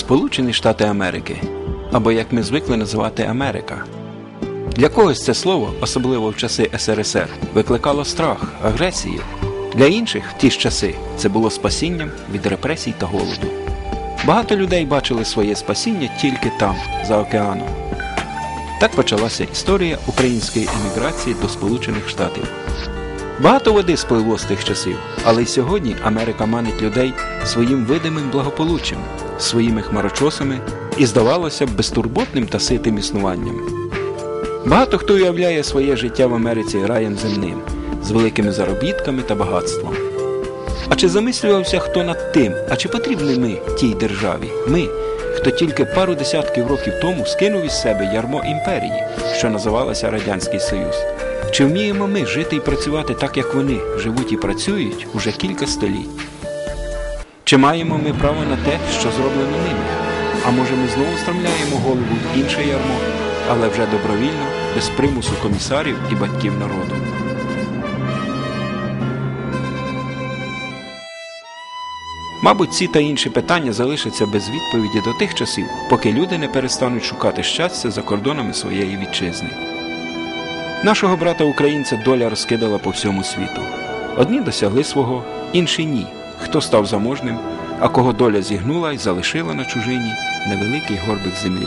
Сполучені Штати Америки, або як ми звикли називати Америка. Для когось це слово, особливо в часи СРСР, викликало страх, агресію. Для інших в ті ж часи це було спасінням від репресій та голоду. Багато людей бачили своє спасіння тільки там, за океаном. Так почалася історія української еміграції до Сполучених Штатів. Багато води спливло з тих часів, але й сьогодні Америка манить людей своїм видимим благополуччям, своїми хмарочосами і, здавалося безтурботним та ситим існуванням. Багато хто уявляє своє життя в Америці раєм земним, з великими заробітками та багатством. А чи замислювався хто над тим, а чи потрібні ми тій державі? Ми, хто тільки пару десятків років тому скинув із себе ярмо імперії, що називалася Радянський Союз? Чи вміємо ми жити і працювати так, як вони живуть і працюють уже кілька століть? Чи маємо ми право на те, що зроблено ними? А може ми знову стромляємо голову в інше ярмо, але вже добровільно, без примусу комісарів і батьків народу? Мабуть, ці та інші питання залишаться без відповіді до тих часів, поки люди не перестануть шукати щастя за кордонами своєї вітчизни. Нашого брата українця доля розкидала по всьому світу. Одні досягли свого, інші ні. Хто став заможним, а кого доля зігнула і залишила на чужині невеликий горбик землі.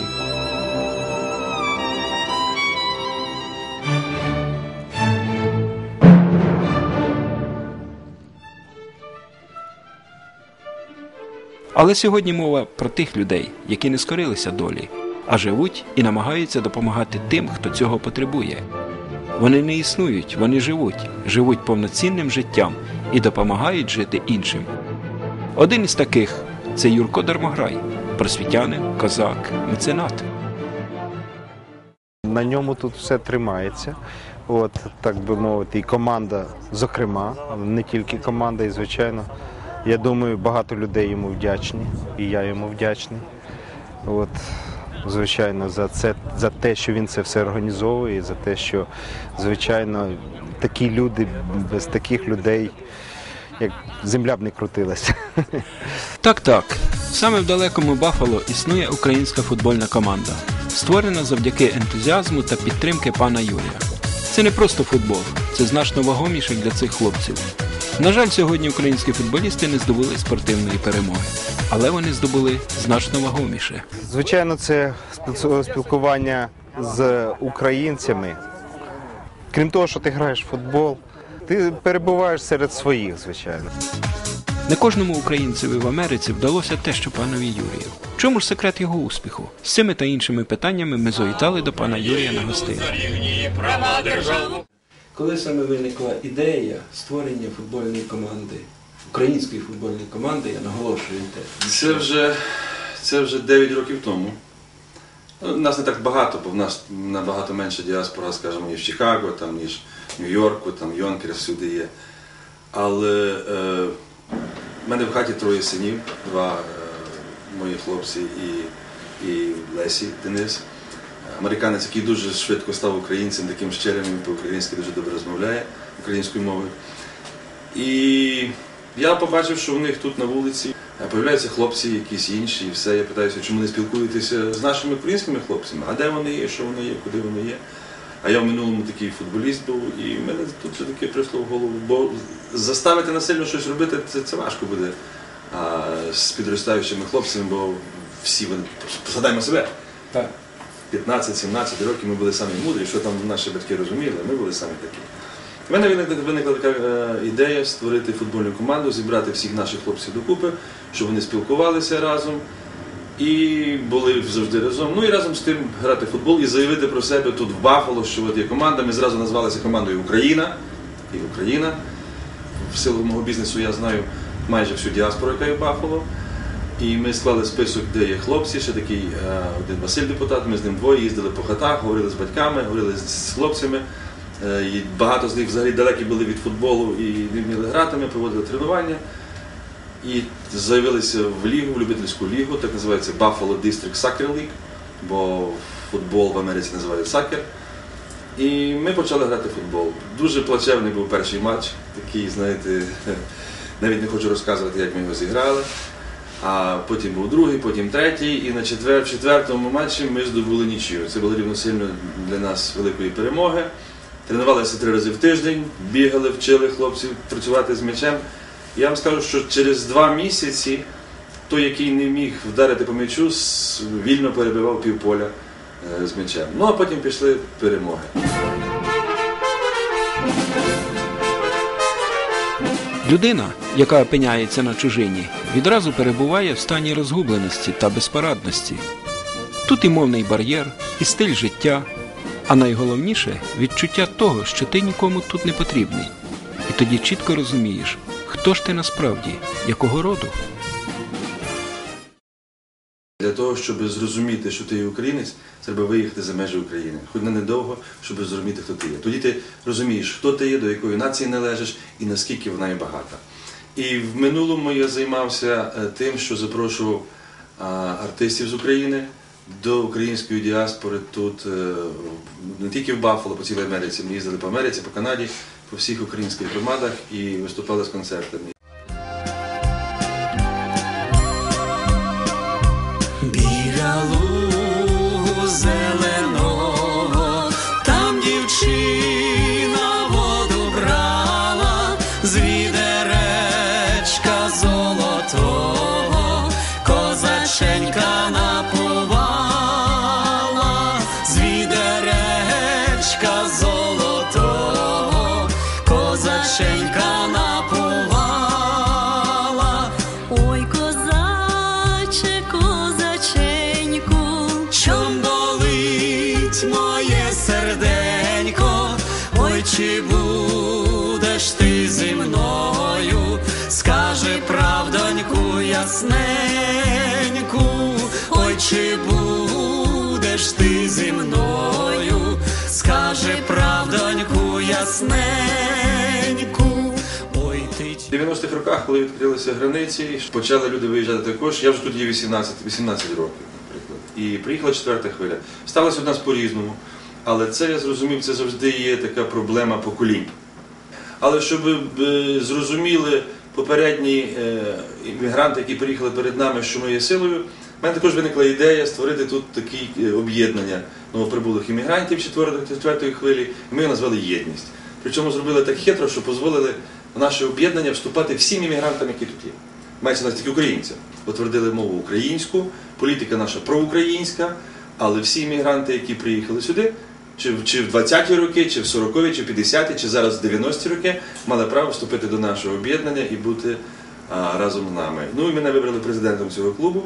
Але сьогодні мова про тих людей, які не скорилися долі, а живуть і намагаються допомагати тим, хто цього потребує. Вони не існують, вони живуть, живуть повноцінним життям і допомагають жити іншим. Один із таких це Юрко Дармограй, просвітянин, козак, меценат. На ньому тут все тримається. От, так би мовити, і команда, зокрема, не тільки команда, і звичайно. Я думаю, багато людей йому вдячні, і я йому вдячний. От, звичайно, за це, за те, що він це все організовує, за те, що, звичайно, такі люди, без таких людей, як земля б не крутилася. Так, так. Саме в далекому Баффало існує українська футбольна команда, створена завдяки ентузіазму та підтримки пана Юрія. Це не просто футбол, це значно вагоміше для цих хлопців. На жаль, сьогодні українські футболісти не здобули спортивної перемоги, але вони здобули значно вагоміше. Звичайно, це спілкування з українцями. Крім того, що ти граєш в футбол, ти перебуваєш серед своїх, звичайно. Не кожному українцеві в Америці вдалося те, що панові Юрію. Чому ж секрет його успіху? З цими та іншими питаннями ми завітали до пана Юрія на гостину. Коли саме виникла ідея створення футбольної команди, української футбольної команди, я наголошую те. Це вже, це вже 9 років тому. Ну, нас не так багато, бо в нас набагато менша діаспора, скажімо, і в Чикаго, там, ніж в Нью-Йорку, там Йонкер всюди є. Але е, в мене в хаті троє синів, два е, мої хлопці і, і Лесі Денис. Американець, який дуже швидко став українцем, таким щирим, він по-українськи дуже добре розмовляє українською мовою. І я побачив, що у них тут на вулиці появляються хлопці, якісь інші, і все. Я питаюся, чому не спілкуєтеся з нашими українськими хлопцями, а де вони є, що вони є, куди вони є. А я в минулому такий футболіст був, і мене тут все таки прийшло в голову, бо заставити насильно щось робити це, це важко буде а, з підростаючими хлопцями, бо всі вони згадаємо себе. Так. 15-17 років ми були самі мудрі, що там наші батьки розуміли, ми були самі такі. У мене виникла, виникла така е, ідея створити футбольну команду, зібрати всіх наших хлопців докупи, щоб вони спілкувалися разом і були завжди разом. Ну і разом з тим грати в футбол і заявити про себе тут в Баффало, що от є команда. Ми зразу назвалися командою Україна і Україна. В силу мого бізнесу я знаю майже всю діаспору, яка є в Баффало. І ми склали список, де є хлопці, ще такий е, один Василь депутат, ми з ним двоє їздили по хатах, говорили з батьками, говорили з- хлопцями. Е, І багато з них взагалі далекі були від футболу і не вміли грати, ми проводили тренування. І заявилися в лігу, в любительську лігу, так називається Buffalo District Soccer League, бо футбол в Америці називають сакер. І ми почали грати в футбол. Дуже плачевний був перший матч, такий, знаєте, навіть не хочу розказувати, як ми його зіграли. А потім був другий, потім третій, і на четвер, в четвертому матчі ми здобули нічию. Це було рівносильно для нас великої перемоги. Тренувалися три рази в тиждень, бігали, вчили хлопців працювати з м'ячем. Я вам скажу, що через два місяці той, який не міг вдарити по м'ячу, вільно перебивав півполя е, з м'ячем. Ну а потім пішли перемоги. Людина, яка опиняється на чужині, відразу перебуває в стані розгубленості та безпорадності. Тут і мовний бар'єр, і стиль життя, а найголовніше відчуття того, що ти нікому тут не потрібний. І тоді чітко розумієш, хто ж ти насправді, якого роду. Того, щоб зрозуміти, що ти є українець, треба виїхати за межі України. Хоч на недовго, щоб зрозуміти, хто ти є. Тоді ти розумієш, хто ти є, до якої нації належиш і наскільки вона є багата. І в минулому я займався е, тим, що запрошував артистів з України до української діаспори тут е, не тільки в Баффало, по цілій Америці. Ми їздили по Америці, по Канаді, по всіх українських громадах і виступали з концертами. Ясненьку, ой, ти. В 90-х роках, коли відкрилися границі, почали люди виїжджати також. Я вже тут є 18, 18 років, наприклад. І приїхала четверта хвиля. Сталося у нас по-різному. Але це я зрозумів, це завжди є така проблема поколінь. Але щоб е, зрозуміли попередні е, іммігранти, які приїхали перед нами, що ми є силою, в мене також виникла ідея створити тут такі е, об'єднання новоприбулих іммігрантів четвертої, хвилі, ми його назвали єдність. Причому зробили так хитро, що дозволили в наше об'єднання вступати всім іммігрантам, які тут є. Мається на увазі тільки українцям. Утвердили мову українську, політика наша проукраїнська, але всі іммігранти, які приїхали сюди, чи, чи в 20-ті роки, чи в 40-ті, чи в 50-ті, чи зараз в 90-ті роки, мали право вступити до нашого об'єднання і бути а, разом з нами. Ну і мене вибрали президентом цього клубу.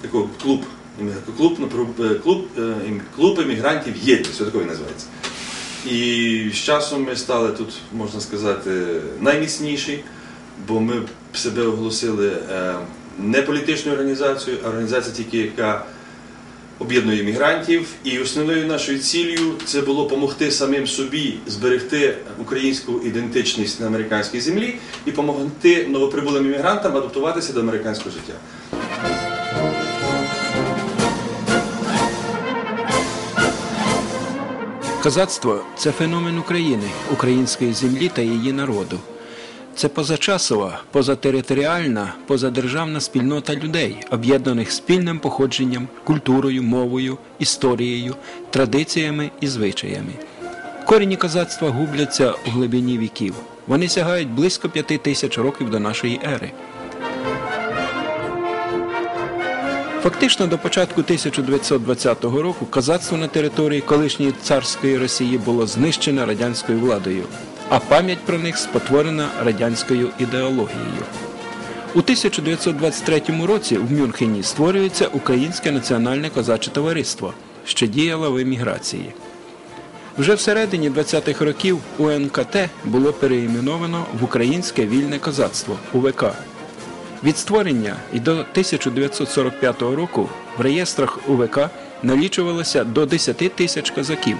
Такого клуб, клуб, ну, е, клуб, е, клуб іммігрантів єдність, такий називається. І з часом ми стали тут, можна сказати, найміцніші, бо ми себе оголосили е, не політичною організацією, а організацією тільки, яка об'єднує мігрантів. І основною нашою ціллю це було допомогти самим собі зберегти українську ідентичність на американській землі і допомогти новоприбулим іммігрантам адаптуватися до американського життя. Козацтво це феномен України, української землі та її народу. Це позачасова, позатериторіальна, позадержавна спільнота людей, об'єднаних спільним походженням, культурою, мовою, історією, традиціями і звичаями. Корені козацтва губляться у глибині віків. Вони сягають близько п'яти тисяч років до нашої ери. Фактично до початку 1920 року козацтво на території колишньої царської Росії було знищене радянською владою, а пам'ять про них спотворена радянською ідеологією. У 1923 році в Мюнхені створюється Українське національне козаче товариство, що діяло в еміграції. Вже всередині 20-х років УНКТ було переіменовано в Українське вільне козацтво УВК. Від створення і до 1945 року в реєстрах УВК налічувалося до 10 тисяч козаків.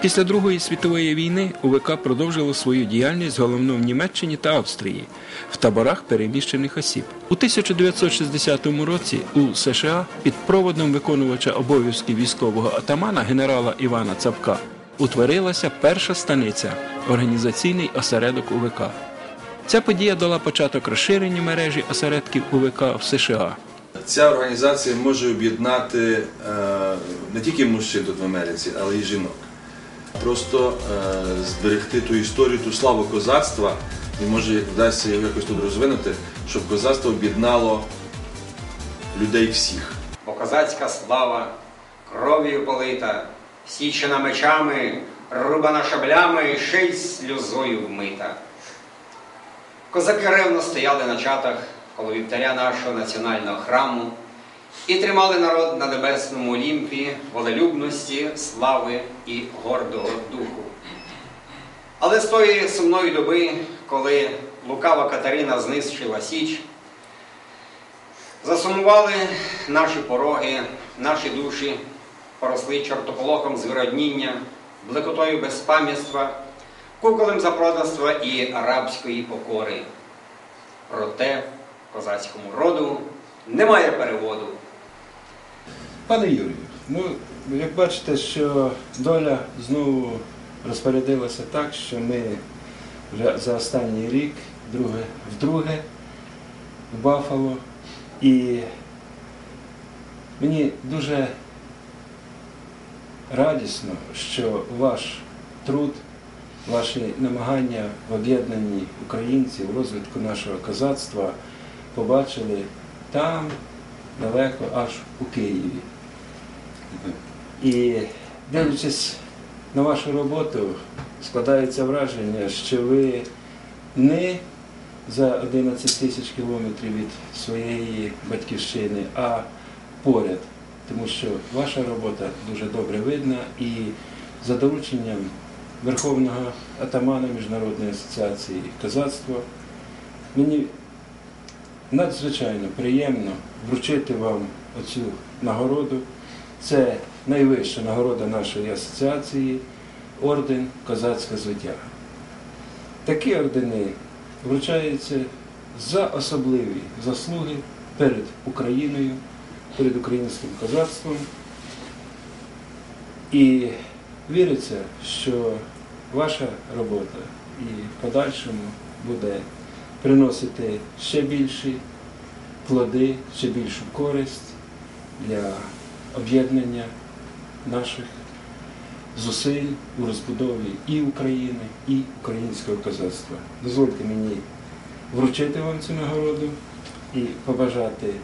Після Другої світової війни УВК продовжило свою діяльність головно в Німеччині та Австрії в таборах переміщених осіб. У 1960 році у США під проводом виконувача обов'язків військового атамана генерала Івана Цапка утворилася перша станиця організаційний осередок УВК. Ця подія дала початок розширенню мережі осередків УВК в США. Ця організація може об'єднати е, не тільки мужчин тут в Америці, але й жінок. Просто е, зберегти ту історію, ту славу козацтва, і може вдасться його якось тут розвинути, щоб козацтво об'єднало людей всіх. Бо козацька слава кров'ю полита, січена мечами, рубана шаблями, ще сльозою вмита. Козаки ревно стояли на чатах коло вівтаря нашого національного храму і тримали народ на небесному олімпі волелюбності, слави і гордого духу. Але з тої сумної доби, коли лукава Катерина знищила Січ, Засумували наші пороги, наші душі, поросли чортополохом звиродніння, блекотою безпам'ятства, куколем запроданства і рабської покори. Проте козацькому роду немає переводу. Пане Юрію, ну як бачите, що доля знову розпорядилася так, що ми вже за останній рік, друге, вдруге в Баффало. І мені дуже радісно, що ваш труд, ваші намагання в об'єднанні українців, розвитку нашого козацтва побачили там, далеко, аж у Києві. І дивлячись на вашу роботу, складається враження, що ви не за 11 тисяч кілометрів від своєї батьківщини, а поряд. Тому що ваша робота дуже добре видна і за дорученням Верховного атамана Міжнародної асоціації козацтва мені надзвичайно приємно вручити вам оцю нагороду. Це найвища нагорода нашої асоціації орден Козацька звитяга. Такі ордени вручаються за особливі заслуги перед Україною, перед українським козацтвом. І віриться, що ваша робота і в подальшому буде приносити ще більші плоди, ще більшу користь для об'єднання наших зусиль у розбудові і України, і українського козацтва. Дозвольте мені вручити вам цю нагороду і побажати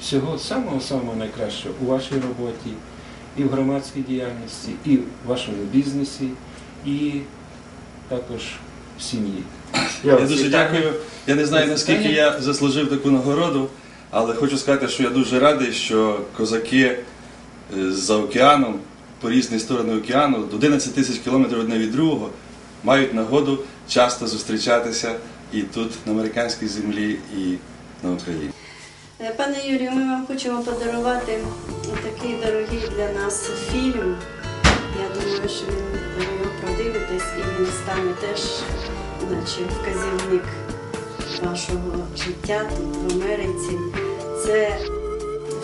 всього самого-самого найкращого у вашій роботі, і в громадській діяльності, і в вашому бізнесі, і також сім'ї. Я вас дуже дякую. Я не знаю, наскільки я заслужив таку нагороду, але хочу сказати, що я дуже радий, що козаки е, за океаном, по різні сторони океану, до 11 тисяч кілометрів одне від другого, мають нагоду часто зустрічатися і тут, на американській землі, і на Україні. Е, Пане Юрію, ми вам хочемо подарувати такий дорогий для нас фільм. Я думаю, що він ви і стане теж, наче вказівник вашого життя тут в Америці. Це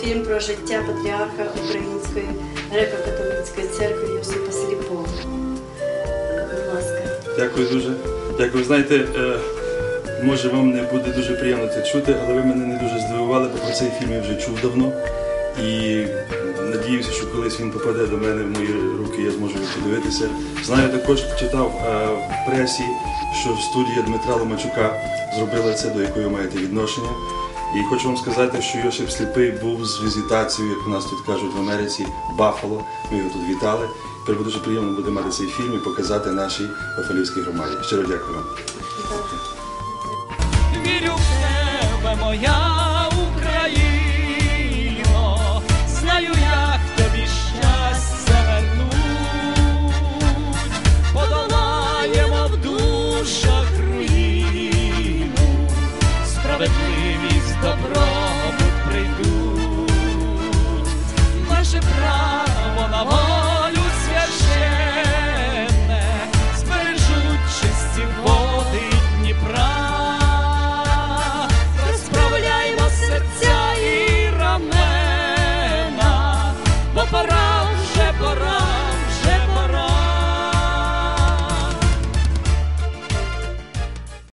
фільм про життя патріарха Української греко-католицької церкви Йосипа Сліпого. Будь ласка. Дякую дуже. Дякую. Знаєте, е, може вам не буде дуже приємно це чути, але ви мене не дуже здивували, бо про цей фільм я вже чув давно. І надіюся, що колись він попаде до мене в мої руки, я зможу його подивитися. Знаю, також читав е, в пресі, що студія Дмитра Ломачука зробила це, до якої маєте відношення. І хочу вам сказати, що Йосип Сліпий був з візитацією, як у нас тут кажуть в Америці, Баффало. Ми його тут вітали. Тепер дуже приємно буде мати цей фільм і показати нашій Бафалівській громаді. Щиро дякую вам. Вірю в тебе, моя Hallelujah.